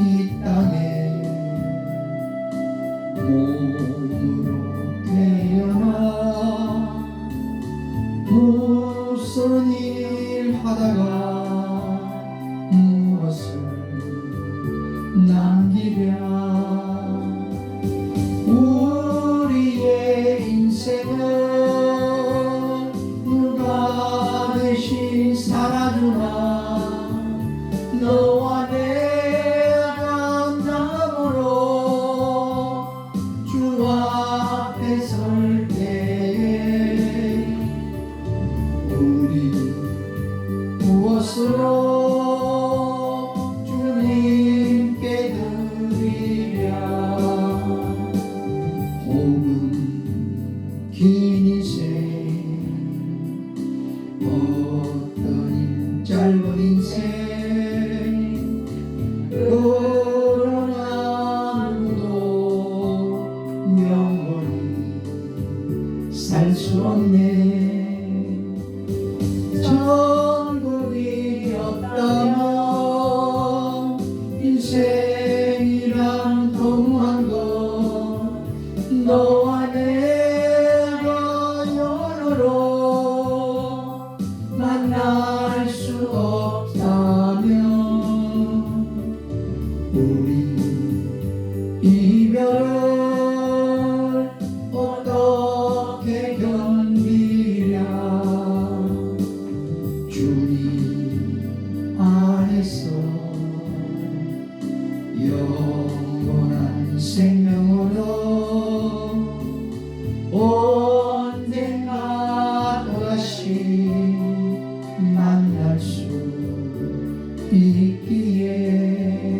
이 땅에 몸으로 태어나 무슨 일 하다가 무엇을 남기랴? 우리의 인생은 누가 대신 살아주나? 스스로 주님께 드리랴. 혹은 긴 인생 어떤 짧은 인생 그런 아무도 영원히 살 수 없네. 너와 내가 영원으로 만날 수 없다면 우리 이별을 어떻게 견디랴? 주님 안에서 Fiquei